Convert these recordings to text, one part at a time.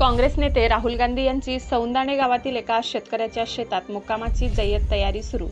काँग्रेस नेते राहुल गांधी यांची सौंदाणे गावातील एका शेतकऱ्याच्या शेतात मुक्कामाची जय्यत तयारी सुरू.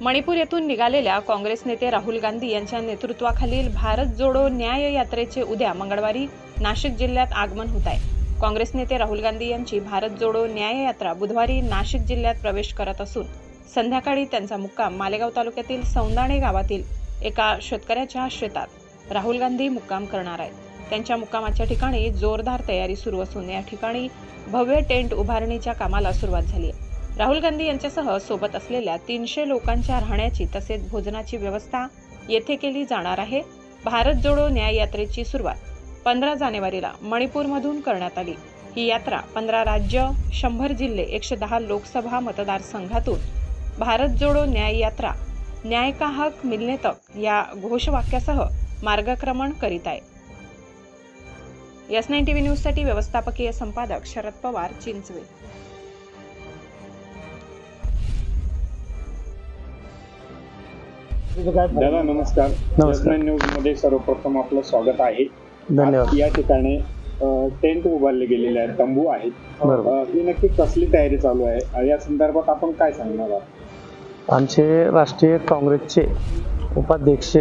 मणिपूर येथून निघालेल्या काँग्रेस नेते राहुल गांधी यांच्या नेतृत्वाखालील भारत जोडो न्याय यात्रेचे उद्या मंगळवारी नाशिक जिल्ह्यात आगमन होत आहे. काँग्रेस नेते राहुल गांधी यांची भारत जोडो न्याय यात्रा बुधवारी नाशिक जिल्ह्यात प्रवेश करत असून संध्याकाळी त्यांचा मुक्काम मालेगाव तालुक्यातील सौंदाणे गावातील एका शेतकऱ्याच्या शेतात राहुल गांधी मुक्काम करणार आहेत. त्यांच्या मुक्कामाच्या ठिकाणी जोरदार तयारी सुरू असून या ठिकाणी भव्य टेंट उभारणीच्या कामाला सुरुवात झाली. आहे राहुल गांधी यांच्यासह सोबत असलेल्या तीनशे लोकांच्या राहण्याची तसेच भोजनाची व्यवस्था येथे केली जाणार आहे. भारत जोडो न्याय यात्रेची सुरुवात पंधरा जानेवारीला मणिपूरमधून करण्यात आली. ही यात्रा पंधरा राज्य शंभर जिल्हे एकशे दहा लोकसभा मतदारसंघातून भारत जोडो न्याय यात्रा न्याय का हक मिलने तक या घोषवाक्यासह मार्गक्रमण करीत आहे. एस नाईन टीव्ही न्यूजसाठी व्यवस्थापकीय संपादक शरद पवार चिंचवे. दादा नमस्कार. नमस्कार. न्यूजमध्ये सर्वप्रथम आपलं स्वागत आहे. धन्यवाद. या ठिकाणी टेंट उभारले गेलेले आहेत तंबू आहेत. ही नक्की कसली तयारी चालू आहे? या संदर्भात आपण काय सांगणार आहात? आमचे राष्ट्रीय काँग्रेसचे उपाध्यक्ष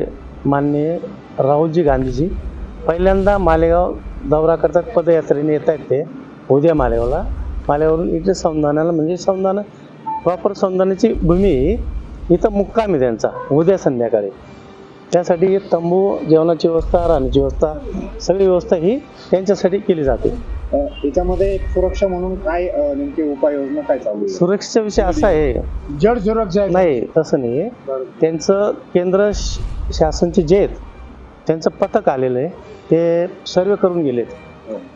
माननीय राहुलजी गांधीजी पहिल्यांदा मालेगाव दौरा करतात पदयात्रेने येत आहेत ते उद्या मालेगावला. मालेगावरून इथे सौंदाण्याला म्हणजे सौंदाणा प्रॉपर सौंदाण्याची भूमी. इथं मुक्काम आहे त्यांचा उद्या संध्याकाळी. त्यासाठी तंबू जेवणाची व्यवस्था राहण्याची व्यवस्था सगळी व्यवस्था ही त्यांच्यासाठी केली जाते. अ, याच्यामध्ये एक सुरक्षा म्हणून काय नेमकी उपाययोजना काय चालू आहे? सुरक्षेचा विषय असा आहे. जड सुरक्षा नाही तसं नाही आहे त्यांचं केंद्र शासनचे जे आहेत त्यांचं पथक आलेलं आहे. ते सर्वे करून गेलेत.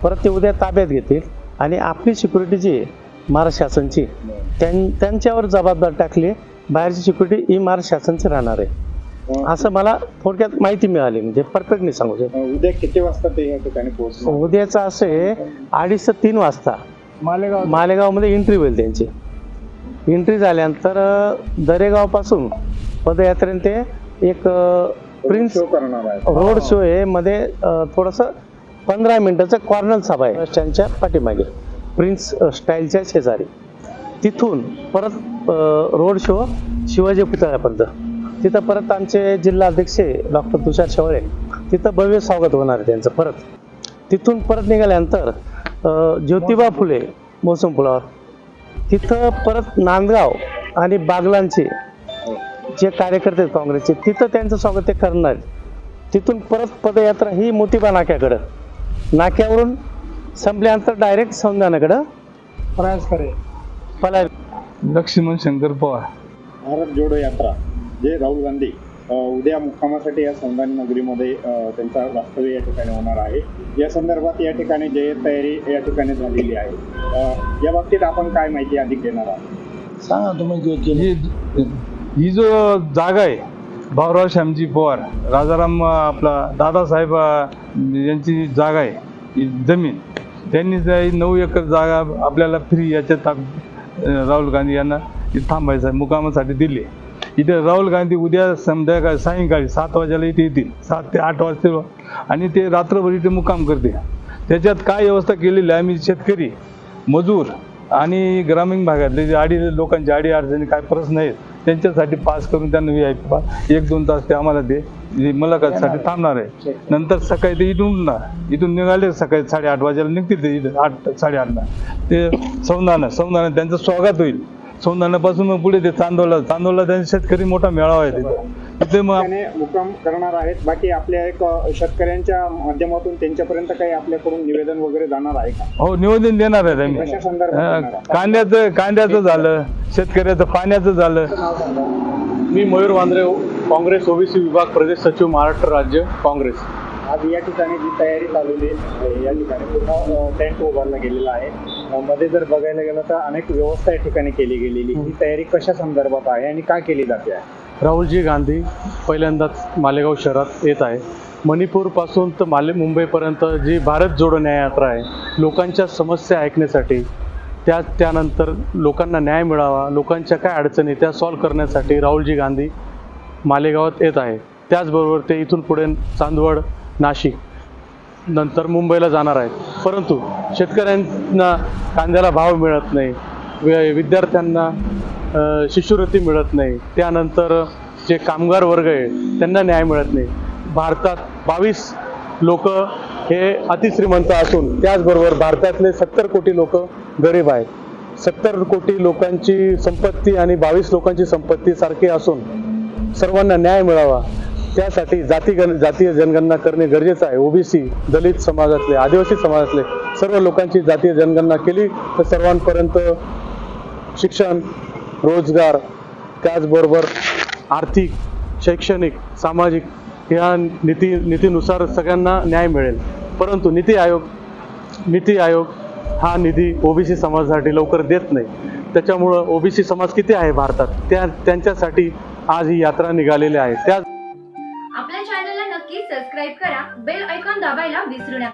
परत ते उद्या ताब्यात घेतील. आणि आपली सिक्युरिटी जी आहे महाराष्ट्र शासनची त्यां त्यांच्यावर जबाबदार टाकली बाहेरची सिक्युरिटी ही महाराष्ट्र शासनची राहणार आहे. असं मला थोडक्यात माहिती मिळाली. म्हणजे परफेक्ट नाही सांगू शकत. उद्या किती वाजता ते या ठिकाणी उद्याचं असं आहे अडीच ते तीन वाजता. मालेगाव मालेगावमध्ये एंट्री होईल त्यांची. एंट्री झाल्यानंतर दरेगावपासून पदयात्रेने ते एक प्रिन्स शो करणार आहे. रोड शो आहे मध्ये थोडंसं पंधरा मिनिटाचं कॉर्नर सभा आहे. स्टँडच्या पाठीमागे. प्रिन्स स्टाईलच्या शेजारी. तिथून परत रोड शो शिवाजी पुतळ्यापर्यंत. तिथं परत आमचे जिल्हा अध्यक्ष डॉक्टर तुषार शेवळे. तिथं भव्य स्वागत होणार आहे त्यांचं परत. तिथून परत निघाल्यानंतर ज्योतिबा फुले मोसम पुलावर तिथं परत नांदगाव आणि बागलांचे जे कार्यकर्ते आहेत काँग्रेसचे तिथं त्यांचं स्वागत ते करणार. तिथून परत पदयात्रा ही मोतीबा नाक्याकडं. नाक्यावरून संपल्यानंतर डायरेक्ट सौंदानाकडं प्रयास करे पला लक्ष्मण शंकर पवार. भारत जोडो यात्रा जे राहुल गांधी उद्या मुक्कामासाठी या सौंदानी नगरीमध्ये त्यांचा वास्तव्य या ठिकाणी होणार आहे. या संदर्भात या ठिकाणी जे तयारी या ठिकाणी झालेली आहे. या बाबतीत आपण काय माहिती अधिक देणार आहात? सांगा तुम्ही ही जो जागा आहे भाऊराव श्यामजी पवार राजाराम आपला दादासाहेब यांची जागा आहे ही जमीन त्यांनी नऊ एकर जागा आपल्याला फ्री याच्यात टाक राहुल गांधी यांना थांबायचं आहे मुकामासाठी दिली. इथे राहुल गांधी उद्या संध्याकाळी सायंकाळी सात वाजेला इथे येतील. सात ते आठ वाजता आणि ते रात्रभर इथे मुक्काम करते त्याच्यात काय व्यवस्था केलेली आहे आम्ही शेतकरी मजूर आणि ग्रामीण भागातले जे आडी लोकांच्या आडी अडचणी काय प्रश्न आहेत त्यांच्यासाठी पास करून त्यांना व्ही आय पी. एक दोन तास ते आम्हाला ते जे मुलाखतीसाठी थांबणार आहे. नंतर सकाळी ते इथून ना इथून निघाले सकाळी साडेआठ वाजेला निघतील ते इथं आठ साडेआठला. ते सौंदाना सौंदाना त्यांचं स्वागत होईल. सौंदानापासून मग पुढे ते चांदोला चांदोला त्यांचा शेतकरी मोठा मेळावा आहे तिथं. तिथे त्याने मुक्काम करणार आहेत. बाकी आपल्या एक शेतकऱ्यांच्या माध्यमातून त्यांच्यापर्यंत काही आपल्याकडून निवेदन वगैरे जाणार आहे का? हो निवेदन देणार आहेत आम्ही. हा, देणार आहात? कांद्याचं कांद्याचं झालं शेतकऱ्याचं पाण्याचं झालं. मी मयूर वांद्रे काँग्रेस ओबीसी विभाग प्रदेश सचिव महाराष्ट्र राज्य काँग्रेस. आज या ठिकाणी जी तयारी चालवली आहे या ठिकाणी पूर्ण टेंट उभारला गेलेला आहे. मध्ये जर बघायला गेलं तर अनेक व्यवस्था या ठिकाणी केली गेलेली ही तयारी कशा संदर्भात आहे आणि का केली जाते? आहे राहुलजी गांधी पहिल्यांदाच मालेगाव शहरात येत आहे. मणिपूरपासून तर माले मुंबईपर्यंत जी भारत जोडो न्याययात्रा आहे लोकांच्या समस्या ऐकण्यासाठी त्या त्यानंतर लोकांना न्याय मिळावा लोकांच्या काय अडचणी त्या सॉल्व्ह करण्यासाठी राहुलजी गांधी मालेगावात येत आहे. त्याचबरोबर ते इथून पुढे चांदवड नाशिक नंतर मुंबईला जाणार आहेत. परंतु शेतकऱ्यांना कांद्याला भाव मिळत नाही. वि- विद्यार्थ्यांना शिष्यवृत्ती मिळत नाही. त्यानंतर जे कामगार वर्ग आहे त्यांना न्याय मिळत नाही. भारतात बावीस लोक हे अतिश्रीमंत असून त्याचबरोबर भारतातले सत्तर कोटी लोक गरीब आहेत. सत्तर कोटी लोकांची संपत्ती आणि बावीस लोकांची संपत्ती सारखी असून सर्वांना न्याय मिळावा. त्यासाठी जाती गण जातीय जनगणना करणे गरजेचं आहे. ओबीसी दलित समाजातले आदिवासी समाजातले सर्व लोकांची जातीय जनगणना केली तर सर्वांपर्यंत शिक्षण रोजगार त्याचबरोबर आर्थिक शैक्षणिक सामाजिक या नीती नीतीनुसार सगळ्यांना न्याय मिळेल. परंतु नीती आयोग नीती आयोग हा निधी ओबीसी समाजासाठी लवकर देत नाही. त्याच्यामुळं ओबीसी समाज किती आहे भारतात? त्या त्यांच्यासाठी आज ही यात्रा निघालेली आहे. त्या आपल्या चॅनलला नक्की सबस्क्राईब करा. बेल ऐकॉन दाबायला विसरू नका.